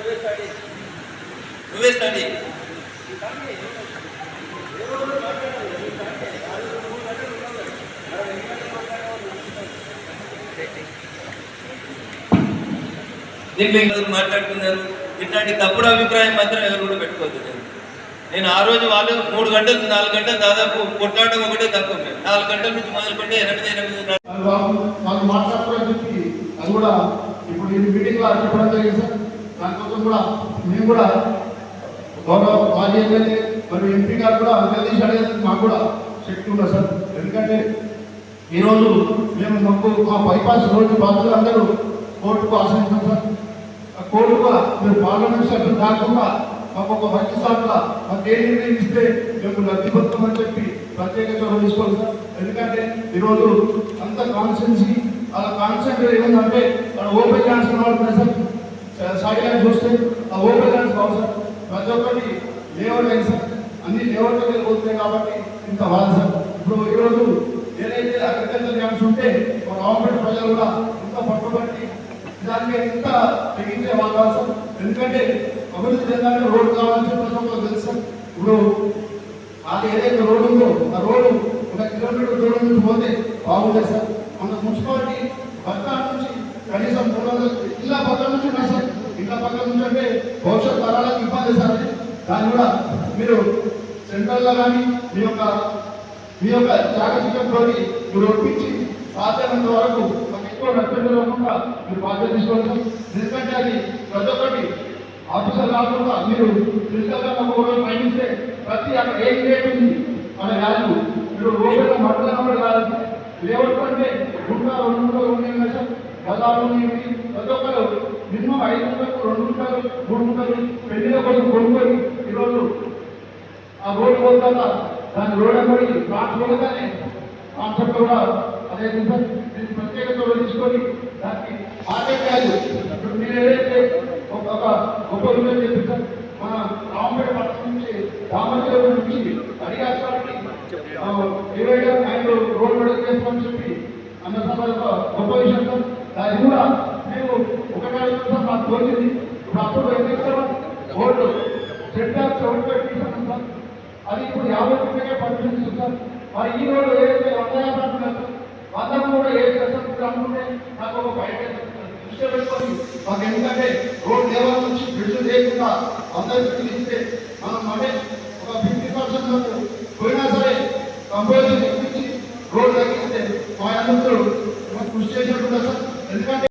నువ్వే స్టడీ దీంట్లో మాట్లాడుతున్నారు ఇట్లాంటి తప్పుడు అభిప్రాయం మాత్రం ఎవరు కూడా పెట్టుకోవద్దు నేను. ఆ రోజు వాళ్ళు మూడు గంటలు నాలుగు గంటలు దాదాపు కొట్లాడడం ఒకటే తక్కువ నాలుగు గంటల నుంచి మొదలుపెట్టి ఎనిమిది ఎనిమిది మాట్లాడుకోవడం చెప్పి అది కూడా ఇప్పుడు మీటింగ్లో చెప్పడం జరిగింది సార్. దానికోసం కూడా మేము కూడా గౌరవ మాజీ ఎమ్మెల్యే మరియు ఎంపీ గారు కూడా నిలదీసి అడిగేందుకు మాకు కూడా శక్తి ఉన్నది సార్? ఎందుకంటే ఈరోజు మేము మాకు మా బైపాస్ రోడ్డు బాధ్యులు అందరూ కోర్టుకు ఆశ్రయించాం సార్. ఆ కోర్టు కూడా మీరు పార్లమెంట్ సభ్యులు కాకుండా మాకు ఒక మంచి సార్లు మాకు ఏ నిర్ణయం ఇస్తే మేము లబ్ధి పొందుతామని చెప్పి ప్రత్యేక చొరవ తీసుకోవాలి సార్. ఎందుకంటే ఈరోజు అంత కాన్సెన్సీ ఆ కాన్సెప్ట్ ఏముందంటే మన ఓపెన్ ఛాన్స్ కనబడుతున్నాయి సార్. సైడ్ చూస్తే ఆ ఓపెన్ ఛాన్స్ కావాలి సార్. ప్రతి ఒక్కటి లేవర్ లేదు సార్. అన్ని లేవర్ దగ్గర పోతున్నాయి కాబట్టి ఇంత బాధ సార్. ఇప్పుడు ఈరోజు ఏదైతే అగ్రికల్చర్ ల్యాండ్స్ ఉంటే మన గవర్నమెంట్ ప్రజలు కూడా ఇంత పట్టుబట్టి దానికి ఎంత తెగించే వాళ్ళు కాదు సార్. ఎందుకంటే అభివృద్ధి చెందాలంటే రోడ్డు కావాలంటే ప్రతి ఒక్కరు తెలుసు సార్. ఇప్పుడు అది ఏదైతే రోడ్డు ఉందో ఆ రోడ్డు ఒక కిలోమీటర్ దూరం నుంచి పోతే బాగుంటుంది సార్. మన మున్సిపాలిటీ పక్కన నుంచి కనీసం మూడు వందల ఇళ్ళ పక్కన నుంచి ఉన్నాయి సార్ ఇళ్ళ పక్కన నుంచి భవిష్యత్ తరాలకు ఇబ్బంది సార్. దాన్ని కూడా మీరు సెంట్రల్లో కానీ మీ యొక్క మీ యొక్క చాకచక్యంతో మీరు ఒప్పించి సాధ్యమైనంత వరకు మాకు ఎక్కువ నష్టం లేకుండా మీరు బాధ్యత తీసుకోవాలి ఎందుకంటే అది ప్రతి ఒక్కటి ఆఫీసర్ కాకుండా మీరు ఫిజికల్గా పయనిస్తే ప్రతి అక్కడ ఏం రేట్ ఉంది మన వాల్యూ మీరు రోజుగా మట్టలు కాదు. లేఅవుట్ అంటే గుండా రెండు గుంటలు ఉన్నాయి కదా ప్రతి ఒక్కరు మినిమం ఐదు గుంటలు రెండు గుంటలు మూడు గుంటలు పెళ్ళిలో కోసం కొనుక్కొని ఈరోజు ఆ రోడ్డు పోతాక దాని రోడ్ అమ్మడి ప్లాట్ పోగానే కాన్సెప్ట్ కూడా అదే సార్ దీన్ని ప్రత్యేకత తీసుకొని దానికి మార్కెట్ వాల్యూ ఇప్పుడు మీరు ఏదైతే ఒక ఒక గొప్ప విషయం చెప్పారు మన రామపేట పట్టణం నుంచి రామచంద్ర నుంచి అడిగారికి డివైడర్ అండ్ రోడ్ మోడల్ చేస్తామని చెప్పి అన్న సందర్భంగా గొప్ప విషయం సార్ దాన్ని కూడా పోయింది మాకు తోచింది ఇప్పుడు అప్పుడు ఏం చేస్తాం ఓల్డ్ సెంటర్ సెవెన్ పెట్టి సార్ అది ఇప్పుడు యాభై రూపాయలకే పనిచేస్తుంది సార్ మరి ఈ రోజు ఏదైతే వంద యాభై అంటున్నారు సార్ వందకు కూడా ఏ చేస్తారు అనుకుంటే నాకు ఒక బయట దృష్టి పెట్టుకొని మాకు ఎందుకంటే రోడ్ లెవెల్ నుంచి బ్రిడ్జ్ లేకుండా అందరికీ ఇస్తే మనం అంటే ఒక ఫిఫ్టీ పర్సెంట్ పోయినా సరే కంపల్సరీ రోడ్ తగ్గిస్తే మా అందరూ కృషి చేసినట్టు సార్. ఎందుకంటే